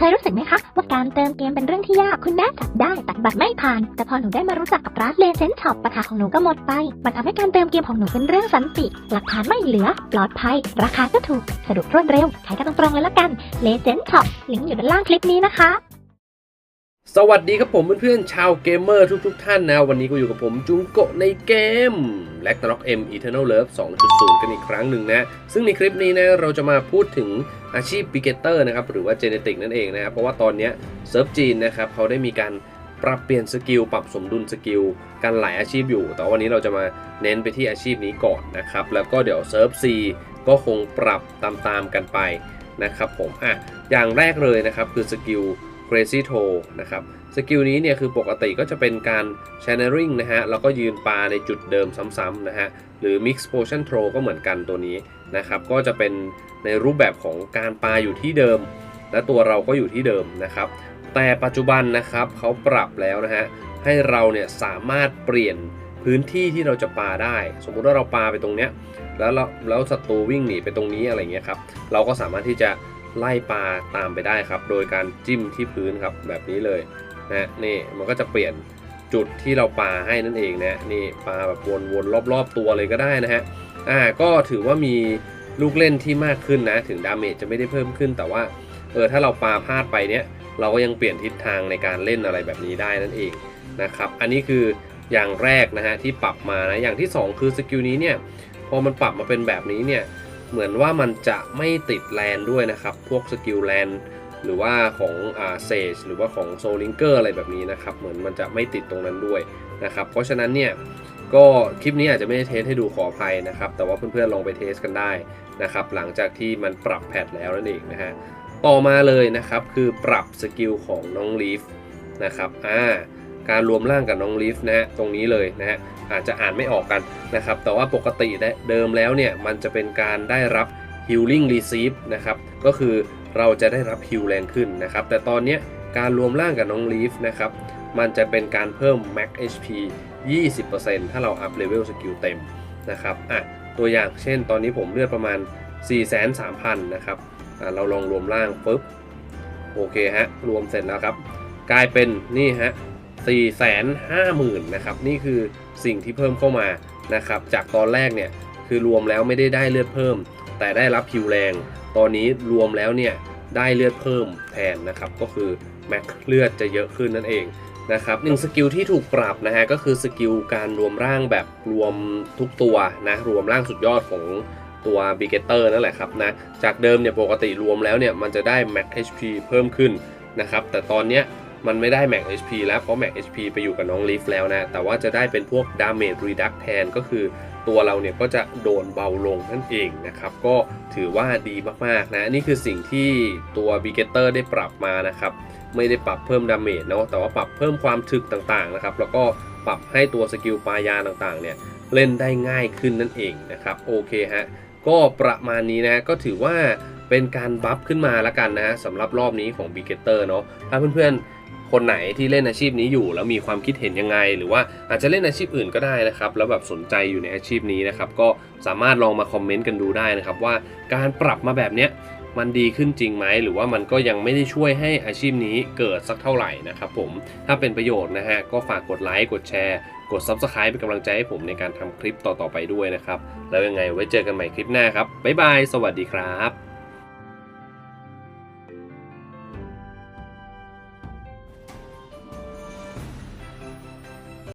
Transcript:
คยรู้สึกไหมคะ ว่าการเติมเกมเป็นเรื่องที่ยากคุณแม่จับได้แต่บัตรไม่ผ่าน แต่พอหนูได้มารู้จักกับร้านเลเซนช็อปปัญหาของหนูก็หมดไป มันทำให้การเติมเกมของหนูเป็นเรื่องสันติ หลักฐานไม่เหลือ ปลอดภัย ราคาก็ถูก สะดวกรวดเร็วใช้กันตรงๆเลยละกันเลเซนช็อปลิงก์อยู่ด้านล่างคลิปนี้นะคะ สวัสดีครับผมเพื่อนๆชาวเกมเมอร์ทุกๆท่านนะ วันนี้ก็อยู่กับผมจุงโกะในเกม l a g n a r o k M Eternal Love 2.0 กันอีกครั้งหนึ่งนะ ซึ่งในคลิปนี้นะเราจะมาพูดถึงอาชีพ b i g e t e r นะครับ หรือว่า Genetic นั่นเองนะครับ เพราะว่าตอนเนี้ยเซิร์ฟจีนนะครับเขาได้มีการปรับเปลี่ยนสกิล ปรับสมดุลสกิลกันหลายอาชีพอยู่ แต่วันนี้เราจะมาเน้นไปที่อาชีพนี้ก่อนนะครับแล้วก็เดี๋ยวเซิร์ฟ C ก็คงปรับตามๆกันไปนะครับผมอะอย่างแรกเลยนะครับคือสกิล Crazy t o นะครับสกิลนี้เนี่ยคือปกติก็จะเป็นการ channeling นะฮะแล้วก็ยืนปลาในจุดเดิมซ้ำๆนะฮะหรือ mix potion throw ก็เหมือนกันตัวนี้นะครับก็จะเป็นในรูปแบบของการปลาอยู่ที่เดิม และตัวเราก็อยู่ที่เดิมนะครับแต่ปัจจุบันนะครับเขาปรับแล้วนะฮะให้เราเนี่ยสามารถเปลี่ยนพื้นที่ที่เราจะปาได้ สมมุติว่าเราปาไปตรงเนี้ยแล้วแล้วศัตรูวิ่งหนีไปตรงนี้อะไรเงี้ยครับเราก็สามารถที่จะ ไล่ปลาตามไปได้ครับ โดยการจิ้มที่พื้นครับแบบนี้เลยนะนี่มันก็จะเปลี่ยนจุดที่เราปลาให้นั่นเองนะนี่ปลาแบบวนๆรอบ ๆ ตัวเลยก็ได้นะฮะอ่าก็ถือว่ามีลูกเล่นที่มากขึ้นนะ ถึงดาเมจจะไม่ได้เพิ่มขึ้น แต่ว่าเออถ้าเราปลาพลาดไปเนี้ยเราก็ยังเปลี่ยนทิศทางในการเล่นอะไรแบบนี้ได้นั่นเองนะครับอันนี้คืออย่างแรกนะฮะที่ปรับมานะอย่างที่ 2 คือสกิลนี้เนี่ยพอมันปรับมาเป็นแบบนี้เนี่ย เหมือนว่ามันจะไม่ติดแลนด้วยนะครับ พวกสกิลแลนหรือว่าของอาเซจหรือว่าของโซลิงเกอร์อะไรแบบนี้นะครับ เหมือนมันจะไม่ติดตรงนั้นด้วยนะครับ เพราะฉะนั้นเนี่ยก็คลิปนี้อาจจะไม่ได้เทสให้ดูขออภัยนะครับ แต่ว่าเพื่อนๆลองไปเทสกันได้นะครับ หลังจากที่มันปรับแพทแล้วนั่นเองนะฮะต่อมาเลยนะครับคือปรับสกิลของน้องลีฟนะครับอ่า การรวมร่างกับน้องลีฟนะฮะตรงนี้เลยนะฮะอาจจะอ่านไม่ออกกันนะครับแต่ว่าปกติเดิมแล้วเนี่ยมันจะเป็นการได้รับ healing receive นะครับก็คือเราจะได้รับฮิลแรงขึ้นนะครับแต่ตอนนี้การรวมร่างกับน้องลีฟนะครับมันจะเป็นการเพิ่ม max HP 20%ถ้าเราอัพเลเวลสกิลเต็มนะครับอะตัวอย่างเช่นตอนนี้ผมเลือดประมาณ 4,300,000นะครับอะเราลองรวมร่างปุ๊บโอเคฮะรวมเสร็จแล้วครับ กลายเป็นนี่ฮะ 450,000นะครับนี่คือสิ่งที่เพิ่มเข้ามานะครับจากตอนแรกเนี่ยคือรวมแล้วไม่ได้ได้เลือดเพิ่ม แต่ได้รับฮิวแรง ตอนนี้รวมแล้วเนี่ยได้เลือดเพิ่มแทนนะครับก็คือแม็กเลือดจะเยอะขึ้นนั่นเองนะครับหนึ่งสกิลที่ถูกปรับนะฮะก็คือสกิลการรวมร่างแบบรวมทุกตัวนะรวมร่างสุดยอดของตัวบิเกเตอร์นั่นแหละครับนะจากเดิมเนี่ยปกติรวมแล้วเนี่ยมันจะได้แม็ก HP เพิ่มขึ้นนะครับแต่ตอนเนี้ย มันไม่ได้แม็ก HP แล้วเพราะแม็ก HP ไปอยู่กับน้องลีฟแล้วนะ แต่ว่าจะได้เป็นพวกดาเมจรีดักแทนก็คือตัวเราเนี่ยก็จะโดนเบาลงนั่นเองนะครับ ก็ถือว่าดีมากๆนะ นี่คือสิ่งที่ตัวบิเกเตอร์ได้ปรับมานะครับ ไม่ได้ปรับเพิ่มดาเมจเนาะแต่ว่าปรับเพิ่มความถึกต่างๆนะครับ แล้วก็ปรับให้ตัวสกิลปายาต่างๆเนี่ยเล่นได้ง่ายขึ้นนั่นเองนะครับโอเคฮะก็ประมาณนี้นะก็ถือว่าเป็นการบัฟขึ้นมาล้วกันนะสำหรับรอบนี้ของบิเกเตอร์เนาะถ้าเพื่อนๆ คนไหนที่เล่นอาชีพนี้อยู่ แล้วมีความคิดเห็นยังไง หรือว่าอาจจะเล่นอาชีพอื่นก็ได้นะครับ แล้วแบบสนใจอยู่ในอาชีพนี้นะครับก็สามารถลองมาคอมเมนต์กันดูได้นะครับว่าการปรับมาแบบเนี้ยมันดีขึ้นจริงไหมหรือว่ามันก็ยังไม่ได้ช่วยให้อาชีพนี้เกิดสักเท่าไหร่นะครับผมถ้าเป็นประโยชน์นะฮะก็ฝากกดไลค์กดแชร์กด Subscribe เป็นกำลังใจให้ผมในการทำคลิปต่อๆไปด้วยนะครับ แล้วยังไงไว้เจอกันใหม่คลิปหน้าครับ บ๊ายบาย สวัสดีครับ